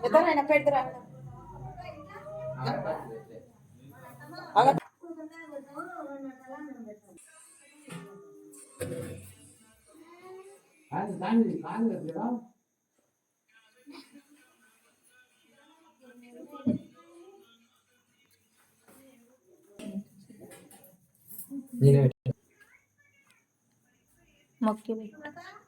ఎంతనైనా పెడతారా అలా మొక్కి పెట్టు ఆ.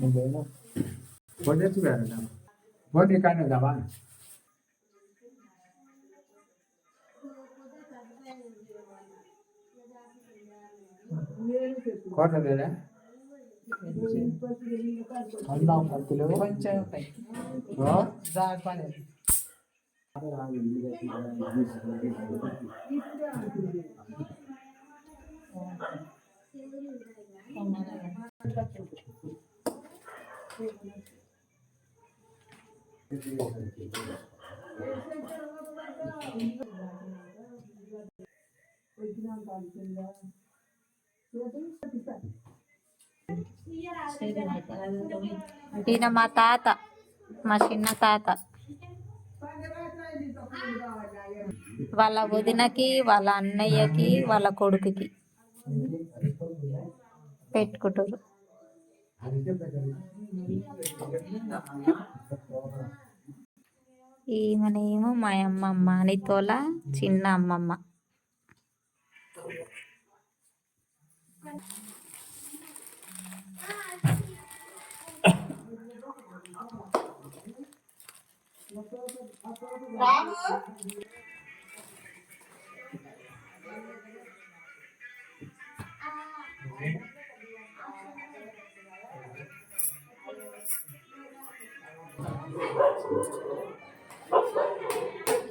ఆహా. Vos de carne de la కోటలేదా అన్నా పత్తులు కొంచెం ఉంటాయి దాని పని ఈయన మా తాత మా చిన్న తాత. వాళ్ళ వదినకి వాళ్ళ అన్నయ్యకి వాళ్ళ కొడుకుకి పెట్టుకుంటారు. ఈమెనేమో మా అమ్మమ్మ అనితోల చిన్న అమ్మమ్మ రాము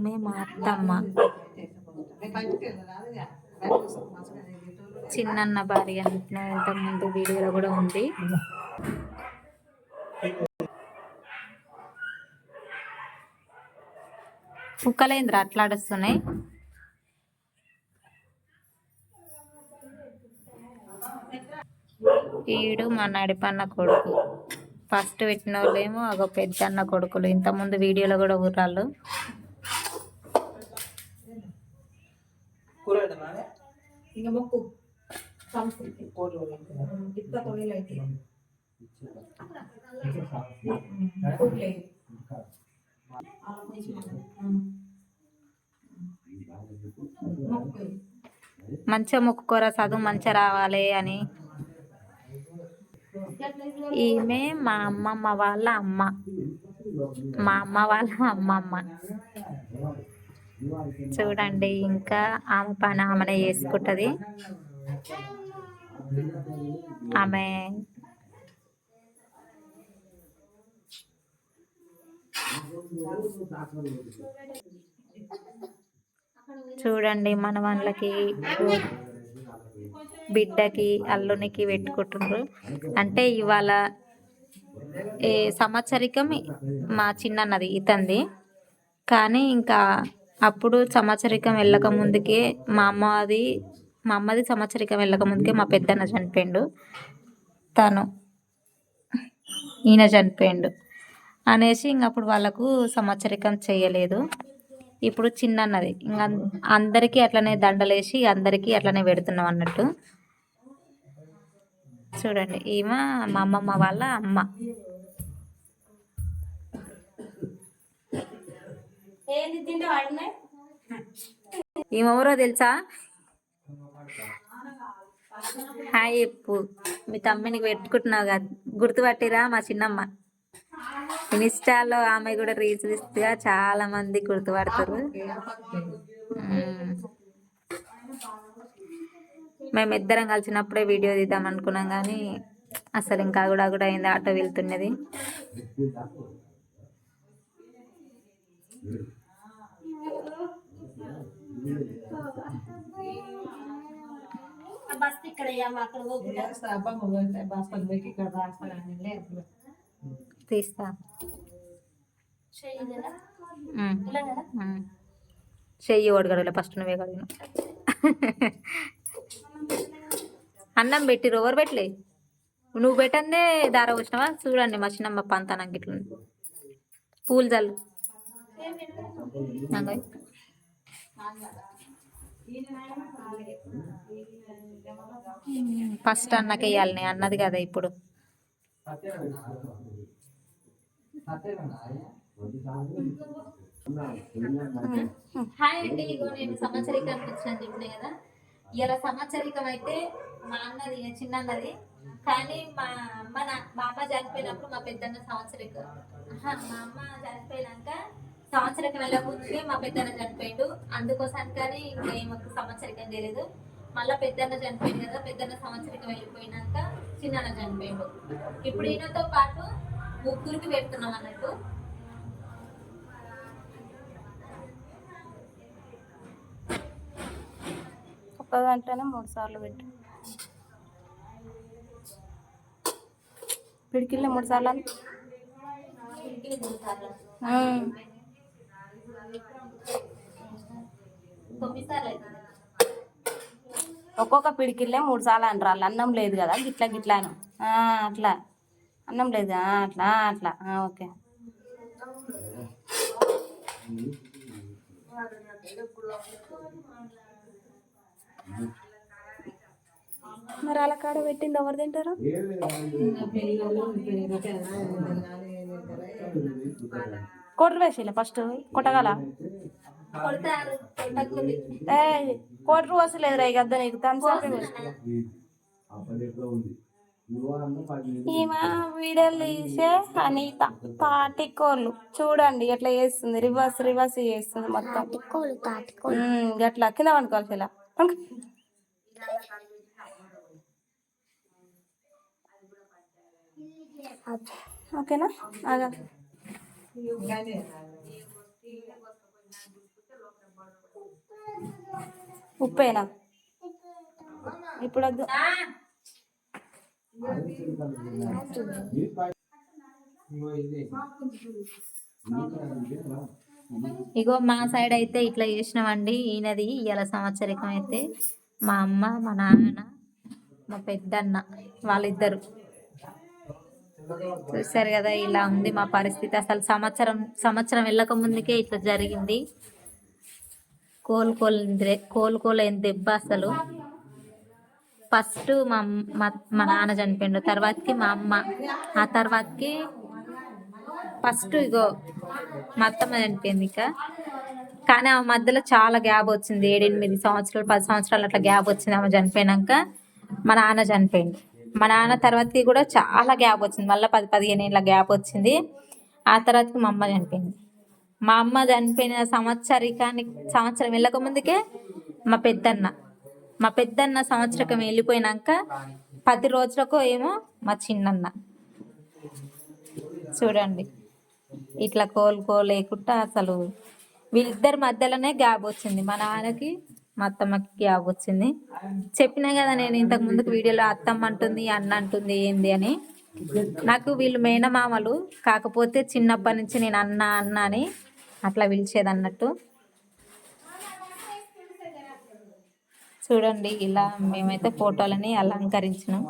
ఈమె మా అత్తమ్మ చిన్నన్న భార్య అంటున్నా ఇంతకుముందు వీడియోలో కూడా ఉంది. కుక్కలేంద్ర అట్లాడుస్తున్నాయి. ఈడు మా నడిపన్న కొడుకు. ఫస్ట్ పెట్టిన వాళ్ళేమో ఒక పెద్దన్న కొడుకులు. ఇంతకుముందు వీడియోలో కూడా ఊరాళ్ళు ఇంకా మొక్కు. సంస్కృతి ఇత్త తొలిలు అయితే. మంచిగా మొక్కుకోరా చదువు మంచిగా రావాలి అని. ఈమె మా అమ్మమ్మ వాళ్ళ అమ్మ. మా అమ్మ వాళ్ళ అమ్మమ్మ. చూడండి ఇంకా ఆమె పని ఆమెనే చేసుకుంటుంది. ఆమె చూడండి మన వాళ్ళకి బిడ్డకి అల్లునికి పెట్టుకుంటున్నారు అంటే ఇవాళ ఏ సంవత్సరికం మా చిన్నన్నది ఇతంది. కానీ ఇంకా అప్పుడు సంవత్సరికం వెళ్ళక ముందుకే మా అమ్మది మా అమ్మది సంవత్సరికం వెళ్ళక ముందుకే మా పెద్దన్న చనిపోయిండు. తను ఈయన చనిపోయిండు. అనేసి ఇంక అప్పుడు వాళ్ళకు సంవత్సరికం చేయలేదు. ఇప్పుడు చిన్నన్నది. ఇంకా అందరికీ అట్లనే దండలేసి అందరికీ అట్లనే పెడుతున్నాం అన్నట్టు. చూడండి ఈమె మా అమ్మమ్మ వాళ్ళ అమ్మ. ఏంది తింటే వాడినే? తెలుసా? హాయ్ చెప్పు. మీ తమ్మిని పెట్టుకుంటున్నావు కదా. గుర్తుపట్టిరా మా చిన్నమ్మ. ఇన్స్టాలో ఆమె కూడా రీల్స్ తీస్తుగా చాలా మంది గుర్తుపడతారు. మేము. మేమిద్దరం కలిసినప్పుడే వీడియో తీద్దాం అనుకున్నాం కానీ అసలు ఇంకా కూడా కూడా అయింది ఆటో వెళ్తున్నది. బస్ ఇక్కడ అక్కడ పోకుండా బస్ పక్కకి ఇక్కడ రాస్తాను లేదు తీస్తా. చెయ్యి ఓడి గడవలే ఫస్ట్ నువ్వే కడిగిన అన్నం పెట్టిరు ఎవరు పెట్టలే? నువ్వు పెట్టందే దార వచ్చినావా చూడండి మా చిన్నమ్మ పంతనం గిట్ల పూలు చల్లు నాగోయ్. ఫస్ట్ అన్నకి వేయాలి నేను అన్నది కదా ఇప్పుడు. హాయ్ అండి ఇగో నేను సంవత్సరికానికి వచ్చాను చెప్పిన కదా. ఇలా సంవత్సరికం అయితే మా అన్నది చిన్న అన్నది. కానీ మా అమ్మ నా- మా అమ్మ చనిపోయినప్పుడు మా పెద్దన్న సంవత్సరికం మా అమ్మ చనిపోయినాక సంవత్సరికం వెళ్ళకముందుకే మా పెద్దన్న చనిపోయిండు. అందుకోసం కానీ ఇంకా ఏమొక సంవత్సరికం తెలియదు మళ్ళీ పెద్దన్న చనిపోయింది కదా పెద్దన్న సంవత్సరికం వెళ్ళిపోయినాక చిన్నన్న చనిపోయిండు. ఇప్పుడు ఈయనతో పాటు ముగ్గురికి పెడుతున్నాం అన్నట్టు. ఒక్క దాంట్లోనే మూడు సార్లు పెట్టు. పిడికిల్లో మూడు సార్లు మూడు సార్లు. ఒక్కొక్క పిడికిల్లే మూడు సార్లు అంటారు. అన్నం లేదు కదా గిట్లా గిట్లా అట్లా. అన్నం లేదు. అట్లా అట్లా. ఓకే. మరి అలా కాడ పెట్టింది ఎవరు తింటారు? కోటర్ వేసిలే ఫస్ట్. కొట్టగల? కోటర్ వస్తలేదు ఇక అద్దా నీకు. థమ్స్అప్ ఈమె వీడియోలు తీసే అనిత తాటికోళ్ళు. చూడండి ఎట్లా చేస్తుంది. రివర్స్ రివర్స్ చేస్తుంది మొత్తం. గట్లా. కింద పండుకోవాలి ఇలా. ఓకేనా? ఆగా. ఉప్పేనా? ఇప్పుడు వద్దు ఇగో మా సైడ్ అయితే ఇట్లా చేసినామండి ఈయనది ఇవాళ సంవత్సరికం అయితే. మా అమ్మ మా నాన్న మా పెద్దన్న వాళ్ళిద్దరు. చూసారు కదా ఇలా ఉంది మా పరిస్థితి. అసలు సంవత్సరం సంవత్సరం వెళ్ళక ముందుకే ఇట్లా జరిగింది. కోలుకోలే కోలుకోలేని దెబ్బ అసలు. ఫస్ట్ మా మా మా నాన్న చనిపోయిండు. తర్వాతకి మా అమ్మ. ఆ తర్వాతకి ఫస్ట్ ఇగో మా అత్తమ్మ చనిపోయింది ఇక. కానీ ఆమె మధ్యలో చాలా గ్యాప్ వచ్చింది. ఏడెనిమిది సంవత్సరాలు పది సంవత్సరాలు అట్లా గ్యాప్ వచ్చింది ఆమె చనిపోయినాక. మా నాన్న చనిపోయింది మా నాన్న తర్వాతకి కూడా చాలా గ్యాప్ వచ్చింది. మళ్ళీ పది పదిహేను ఏళ్ళ గ్యాప్ వచ్చింది. ఆ తర్వాతకి మా అమ్మ చనిపోయింది. మా అమ్మ చనిపోయిన సంవత్సరికానికి సంవత్సరం వెళ్ళక ముందుకే మా పెద్దన్న మా పెద్దన్న సంవత్సరకం వెళ్ళిపోయినాక పది రోజులకు ఏమో మా చిన్నన్న. చూడండి ఇట్లా కోలుకోలేకుండా అసలు వీళ్ళిద్దరి మధ్యలోనే గ్యాప్ వచ్చింది. మా నాన్నకి మా అత్తమ్మకి గ్యాప్ వచ్చింది. చెప్పినా కదా నేను ఇంతకు ముందుకు వీడియోలో అత్తమ్మ అంటుంది అన్న అంటుంది ఏంది అని. నాకు వీళ్ళు మేనమామలు కాకపోతే చిన్నప్పటి నుంచి నేను అన్న అన్న అని అట్లా పిలిచేదన్నట్టు. చూడండి ఇలా మేమైతే ఫోటోలని అలంకరించినాం.